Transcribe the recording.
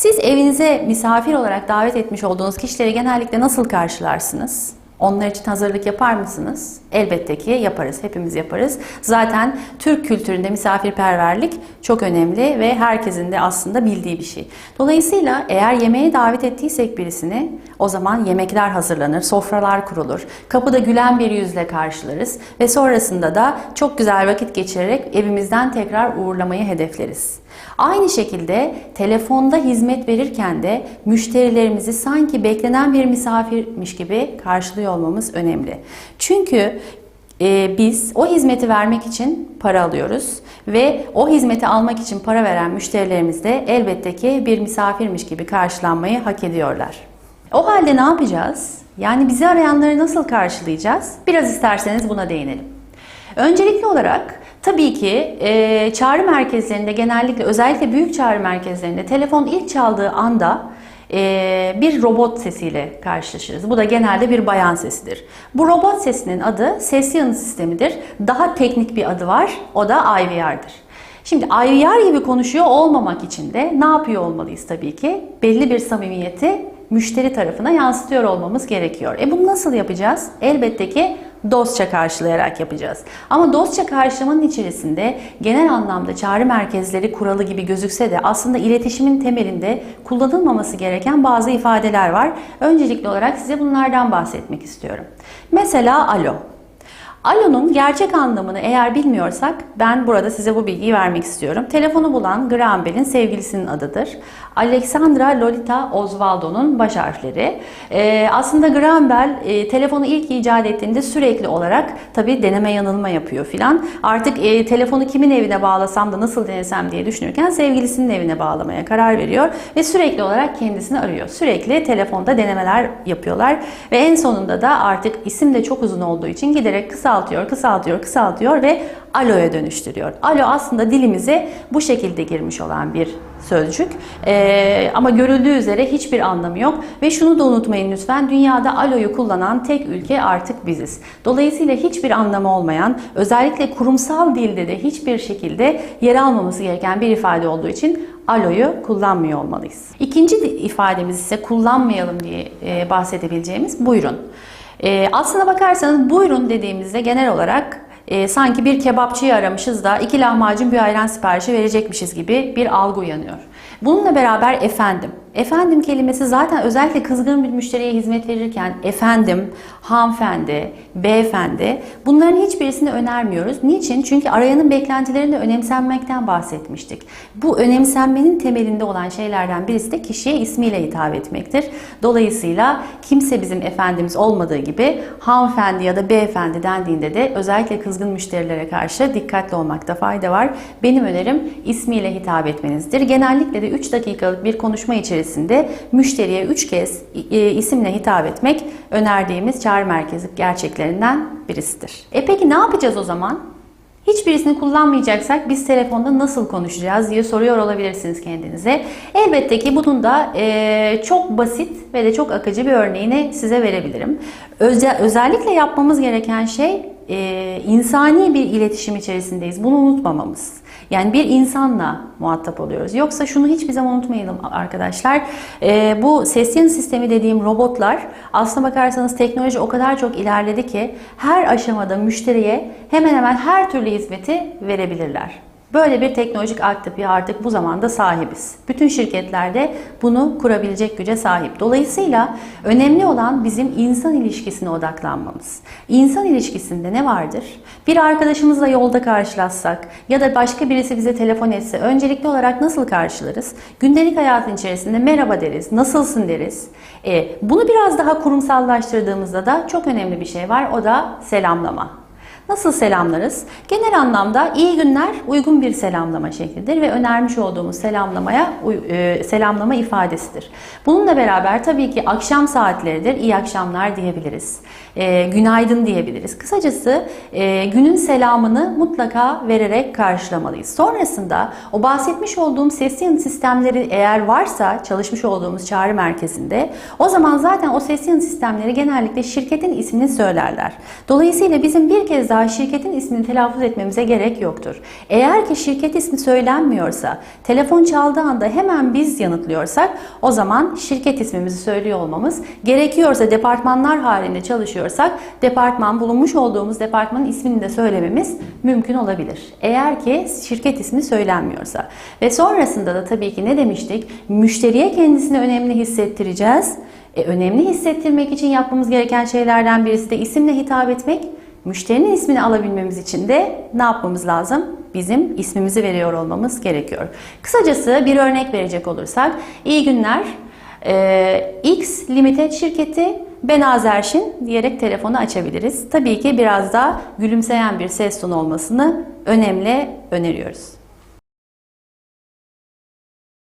Siz evinize misafir olarak davet etmiş olduğunuz kişileri genellikle nasıl karşılarsınız? Onlar için hazırlık yapar mısınız? Elbette ki yaparız, hepimiz yaparız. Zaten Türk kültüründe misafirperverlik çok önemli ve herkesin de aslında bildiği bir şey. Dolayısıyla eğer yemeğe davet ettiysek birisini o zaman yemekler hazırlanır, sofralar kurulur, kapıda gülen bir yüzle karşılarız ve sonrasında da çok güzel vakit geçirerek evimizden tekrar uğurlamayı hedefleriz. Aynı şekilde telefonda hizmet verirken de müşterilerimizi sanki beklenen bir misafirmiş gibi karşılıyor olmamız önemli. Çünkü e, biz o hizmeti vermek için para alıyoruz ve o hizmeti almak için para veren müşterilerimiz de elbette ki bir misafirmiş gibi karşılanmayı hak ediyorlar. O halde ne yapacağız? Yani bizi arayanları nasıl karşılayacağız? Biraz isterseniz buna değinelim. Öncelikli olarak tabii ki e, çağrı merkezlerinde genellikle özellikle büyük çağrı merkezlerinde telefon ilk çaldığı anda bir robot sesiyle karşılaşırız. Bu da genelde bir bayan sesidir. Bu robot sesinin adı ses yanıt sistemidir. Daha teknik bir adı var. O da IVR'dır. Şimdi IVR gibi konuşuyor olmamak için de ne yapıyor olmalıyız tabii ki? Belli bir samimiyeti müşteri tarafına yansıtıyor olmamız gerekiyor. E bunu nasıl yapacağız? Elbette ki dostça karşılayarak yapacağız. Ama dostça karşılamanın içerisinde genel anlamda çağrı merkezleri kuralı gibi gözükse de aslında iletişimin temelinde kullanılmaması gereken bazı ifadeler var. Öncelikli olarak size bunlardan bahsetmek istiyorum. Mesela alo. Alo'nun gerçek anlamını eğer bilmiyorsak ben burada size bu bilgiyi vermek istiyorum. Telefonu bulan Graham Bell'in sevgilisinin adıdır. Alexandra Lolita Osvaldo'nun baş harfleri. Ee, aslında Graham Bell e, telefonu ilk icat ettiğinde sürekli olarak tabi deneme yanılma yapıyor filan. Artık e, telefonu kimin evine bağlasam da nasıl denesem diye düşünürken sevgilisinin evine bağlamaya karar veriyor ve sürekli olarak kendisini arıyor. Sürekli telefonda denemeler yapıyorlar ve en sonunda da artık isim de çok uzun olduğu için giderek kısaltıyor, kısaltıyor, kısaltıyor ve aloya dönüştürüyor. Alo aslında dilimize bu şekilde girmiş olan bir sözcük. Ee, ama görüldüğü üzere hiçbir anlamı yok. Ve şunu da unutmayın lütfen. Dünyada aloyu kullanan tek ülke artık biziz. Dolayısıyla hiçbir anlamı olmayan, özellikle kurumsal dilde de hiçbir şekilde yer almaması gereken bir ifade olduğu için aloyu kullanmıyor olmalıyız. İkinci ifademiz ise kullanmayalım diye e, bahsedebileceğimiz buyurun. E, aslına bakarsanız buyurun dediğimizde genel olarak e, sanki bir kebapçıyı aramışız da iki lahmacun bir ayran siparişi verecekmişiz gibi bir algı uyanıyor. Bununla beraber efendim. Efendim kelimesi zaten özellikle kızgın bir müşteriye hizmet verirken efendim, hanımefendi, beyefendi bunların hiçbirisini önermiyoruz. Niçin? Çünkü arayanın beklentilerinde önemsenmekten bahsetmiştik. Bu önemsenmenin temelinde olan şeylerden birisi de kişiye ismiyle hitap etmektir. Dolayısıyla kimse bizim efendimiz olmadığı gibi hanımefendi ya da beyefendi dendiğinde de özellikle kızgın müşterilere karşı dikkatli olmakta fayda var. Benim önerim ismiyle hitap etmenizdir. Genellikle de 3 dakikalık bir konuşma içerisinde müşteriye 3 kez e, isimle hitap etmek önerdiğimiz çağrı merkezi gerçeklerinden birisidir. E peki ne yapacağız o zaman? Hiçbirisini kullanmayacaksak biz telefonda nasıl konuşacağız diye soruyor olabilirsiniz kendinize. Elbette ki bunun da e, çok basit ve de çok akıcı bir örneğini size verebilirim. Özel, özellikle yapmamız gereken şey e, insani bir iletişim içerisindeyiz. Bunu unutmamamız. Yani bir insanla muhatap oluyoruz. Yoksa şunu hiçbir zaman unutmayalım arkadaşlar. E, bu ses yanı sistemi dediğim robotlar aslına bakarsanız teknoloji o kadar çok ilerledi ki her aşamada müşteriye hemen hemen her türlü hizmeti verebilirler. Böyle bir teknolojik altyapıya artık bu zamanda sahibiz. Bütün şirketlerde bunu kurabilecek güce sahip. Dolayısıyla önemli olan bizim insan ilişkisine odaklanmamız. İnsan ilişkisinde ne vardır? Bir arkadaşımızla yolda karşılaşsak ya da başka birisi bize telefon etse öncelikli olarak nasıl karşılarız? Gündelik hayatın içerisinde merhaba deriz, nasılsın deriz. E, bunu biraz daha kurumsallaştırdığımızda da çok önemli bir şey var. O da selamlama. Nasıl selamlarız? Genel anlamda iyi günler uygun bir selamlama şeklidir ve önermiş olduğumuz selamlamaya e, selamlama ifadesidir. Bununla beraber tabii ki akşam saatleridir. İyi akşamlar diyebiliriz. E, günaydın diyebiliriz. Kısacası e, günün selamını mutlaka vererek karşılamalıyız. Sonrasında o bahsetmiş olduğum ses yanıt sistemleri eğer varsa çalışmış olduğumuz çağrı merkezinde o zaman zaten o ses yanıt sistemleri genellikle şirketin ismini söylerler. Dolayısıyla bizim bir kez daha söyleniyorsa şirketin ismini telaffuz etmemize gerek yoktur. Eğer ki şirket ismi söylenmiyorsa, telefon çaldığı anda hemen biz yanıtlıyorsak o zaman şirket ismimizi söylüyor olmamız gerekiyorsa departmanlar halinde çalışıyorsak departman bulunmuş olduğumuz departmanın ismini de söylememiz mümkün olabilir. Eğer ki şirket ismi söylenmiyorsa. Ve sonrasında da tabii ki ne demiştik? Müşteriye kendisini önemli hissettireceğiz. E, önemli hissettirmek için yapmamız gereken şeylerden birisi de isimle hitap etmek. Müşterinin ismini alabilmemiz için de ne yapmamız lazım? Bizim ismimizi veriyor olmamız gerekiyor. Kısacası bir örnek verecek olursak, iyi günler, e, X Limited şirketi ben Azerşin diyerek telefonu açabiliriz. Tabii ki biraz daha gülümseyen bir ses tonu olmasını önemli öneriyoruz.